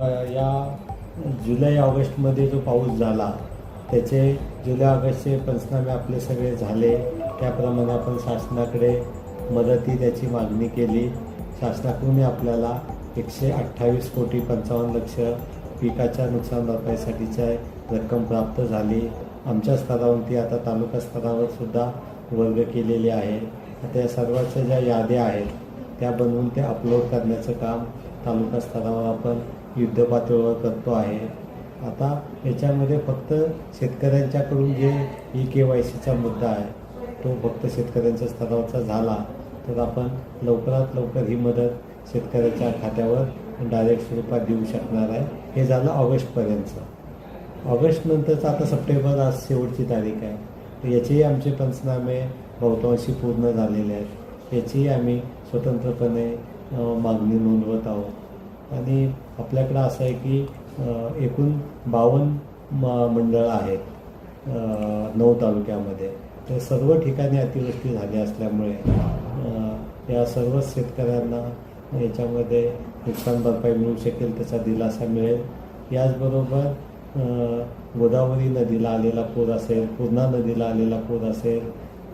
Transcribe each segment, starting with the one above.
या जुलै ऑगस्टमध्ये जो पाऊस झाला त्याचे जुलै ऑगस्टचे पंचनामे आपले सगळे झाले. त्याप्रमाणे आपण शासनाकडे मदती त्याची मागणी केली. शासनाकडून आपल्याला एकशे अठ्ठावीस कोटी पंचावन्न लक्ष पिकाच्या नुकसान भरपाईसाठीच्या रक्कम प्राप्त झाली. आमच्या स्तरावरती आता तालुका स्तरावर सुद्धा वर्ग केलेले आहे. आता या सर्वांच्या ज्या याद्या आहेत त्या बनवून ते अपलोड करण्याचं काम तालुका स्तरावर आपण युद्धपातळीवर करतो आहे. आता याच्यामध्ये फक्त शेतकऱ्यांच्याकडून जे ई के वाय सीचा मुद्दा आहे तो फक्त शेतकऱ्यांच्या स्तरावरचा झाला तर आपण लवकरात लवकर ही मदत शेतकऱ्याच्या खात्यावर डायरेक्ट स्वरूपात देऊ शकणार आहे. हे झालं ऑगस्टपर्यंतचं. ऑगस्टनंतरचं आता सप्टेंबर आज शेवटची तारीख आहे. तर याचेही आमचे पंचनामे बहुतांशी पूर्ण झालेले आहेत. याचीही आम्ही स्वतंत्रपणे मागणी नोंदवत आहोत. आणि आपल्याकडं असं आहे की एकूण बावन्न म मंडळं आहेत नऊ तालुक्यामध्ये. तर सर्व ठिकाणी अतिवृष्टी झाली असल्यामुळे या सर्वच शेतकऱ्यांना याच्यामध्ये नुकसान भरपाई मिळू शकेल त्याचा दिलासा मिळेल. याचबरोबर गोदावरी नदीला आलेला पूर असेल पूर्णा नदीला आलेला पूर असेल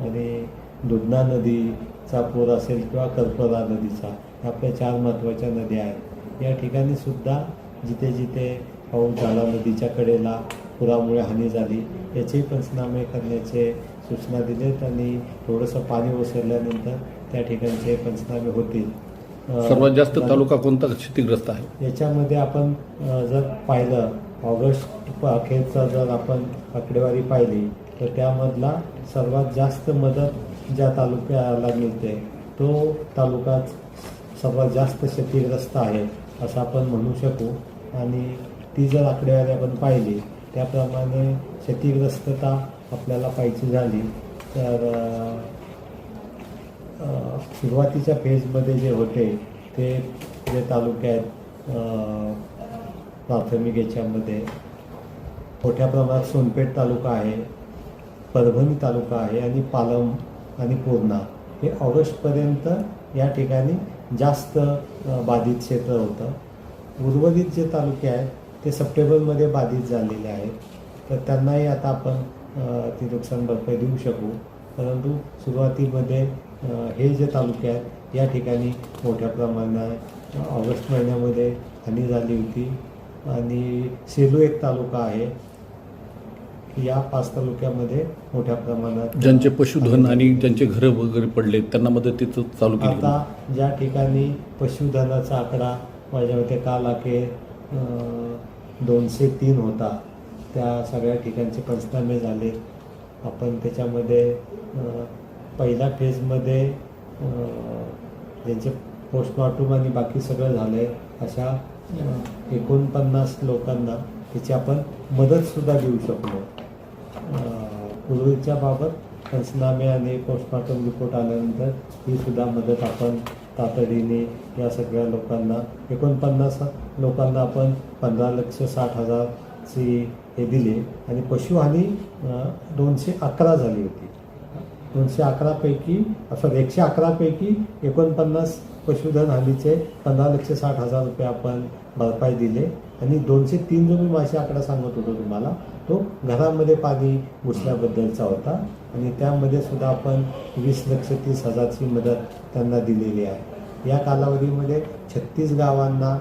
आणि दुधना नदीचा पूर असेल किंवा कर्परा नदीचा ह्या आपल्या चार महत्त्वाच्या नद्या आहेत. या ठिकाणी सुद्धा जिथे जिथे पाऊस झाला नदीच्या कडेला पुरामुळे हानी झाली याचेही पंचनामे करण्याचे सूचना दिलेत आणि थोडंसं पाणी ओसरल्यानंतर त्या ठिकाणचे पंचनामे होतील. सर्वात जास्त तालुका कोणता क्षतिग्रस्त आहे? याच्यामध्ये आपण जर पाहिलं ऑगस्ट अखेरचा जर आपण आकडेवारी पाहिली तर त्यामधला सर्वात जास्त मदत ज्या तालुक्याला मिळते तो तालुकाच सर्वात जास्त क्षतिग्रस्त आहे. असं आपण म्हणू शकू. आणि ती जर आकडेवारी आपण पाहिली त्याप्रमाणे क्षतिग्रस्तता आपल्याला पाहिजे झाली तर सुरुवातीच्या फेजमध्ये जे होते ते जे तालुके आहेत प्राथमिक याच्यामध्ये मोठ्या प्रमाणात सोनपेठ तालुका आहे परभणी तालुका आहे आणि पालम आणि पूर्णा हे ऑगस्टपर्यंत या ठिकाणी जास्त बाधित क्षेत्र होतं. उर्वरित जे तालुके आहेत ते सप्टेंबरमध्ये बाधित झालेले आहेत. तर त्यांनाही आता आपण ती नुकसान भरपाई देऊ शकू. परंतु सुरुवातीमध्ये हे जे तालुके आहेत या ठिकाणी मोठ्या प्रमाणात ऑगस्ट महिन्यामध्ये हानी झाली होती. आणि सेलू एक तालुका आहे या पाच तालुक्यामध्ये मोठ्या प्रमाणात ज्यांचे पशुधन आणि ज्यांचे घरं वगैरे पडले त्यांना मदतीचं चालू केली. आता ज्या ठिकाणी पशुधनाचा आकडा माझ्या मते काल अखेर दोनशे तीन होता त्या सगळ्या ठिकाणचे पंचनामे झाले. आपण त्याच्यामध्ये पहिल्या फेजमध्ये ज्यांचे पोस्टमॉर्टम आणि बाकी सगळं झालं आहे अशा एकोणपन्नास लोकांना त्याची आपण मदतसुद्धा देऊ शकलो. पूर्वीच्या बाबत पंचनामे आणि पोस्टमॉर्टम रिपोर्ट आल्यानंतर ही सुद्धा मदत आपण तातडीने या सगळ्या लोकांना एकोणपन्नास लोकांना आपण पंधरा लक्ष साठ हजारची हे दिले आणि पशुहानी दोनशे अकरा झाली होती. दोनशे अकरापैकी सॉरी एकशे अकरापैकी एकोणपन्नास पशुधन हानीचे पंधरा लक्ष साठ हजार रुपये आपण भरपाई दिले. आणि दोनशे तीन जो मी मासे आकडा सांगत होतो तुम्हाला तो घरामध्ये पाणी घुसल्याबद्दलचा होता. आणि त्यामध्ये सुद्धा आपण वीस लक्ष तीस हजारची मदत त्यांना दिलेली आहे. या कालावधीमध्ये छत्तीस गावांना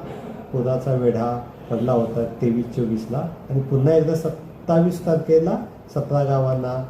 पुराचा वेढा पडला होता तेवीस चोवीसला. आणि पुन्हा एकदा सत्तावीस तारखेला सतरा गावांना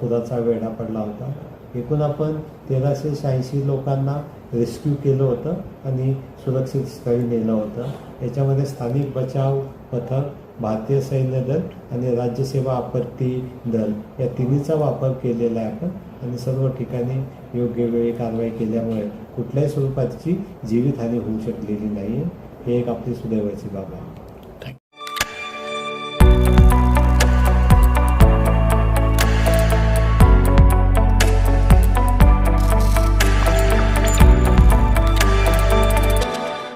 पुराचा वेढा पडला होता. एकूण आपण तेराशे शहाऐंशी लोकांना रेस्क्यू केलं होतं आणि सुरक्षित स्थळी नेलं होतं. याच्यामध्ये स्थानिक बचाव पथक भारतीय सैन्य दल आणि राज्यसेवा आपत्ती दल या तिन्हीचा वापर केलेला आहे आपण. आणि सर्व ठिकाणी योग्य वेळी कारवाई केल्यामुळे कुठल्याही स्वरूपाची जीवितहानी होऊ शकलेली नाही आहे हे एक आपली सुदैवाची बाब आहे.